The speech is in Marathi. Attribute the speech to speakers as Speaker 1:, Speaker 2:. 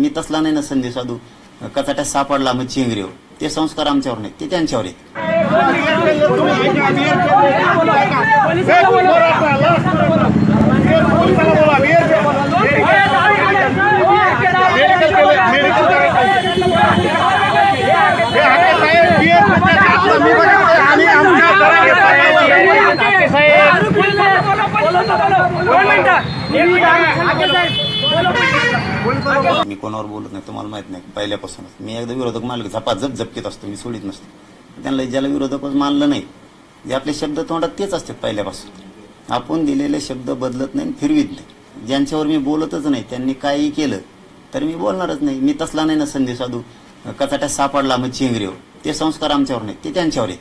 Speaker 1: मी तसला नाही ना संधी साधू. कचाट्यात सापडला मग चिंगरीव. ते संस्कार आमच्यावर नाही ते त्यांच्यावर आहेत. मी कोणावर बोलत नाही तुम्हाला माहीत नाही पहिल्यापासूनच. मी एकदा विरोधक मानलं की झपा झप झपकीत असतो मी सोडित नसतो. त्यांना ज्याला विरोधकच मानलं नाही जे आपले शब्द तोंडात तेच असतात पहिल्यापासून. आपण दिलेले शब्द बदलत नाही आणि फिरवीत नाही. ज्यांच्यावर मी बोलतच नाही त्यांनी काही केलं तर मी बोलणारच नाही. मी तसला नाही ना संधी साधू. कचाट्यात सापडला मग चिंगरीव ते संस्कार आमच्यावर नाही ते त्यांच्यावर आहेत.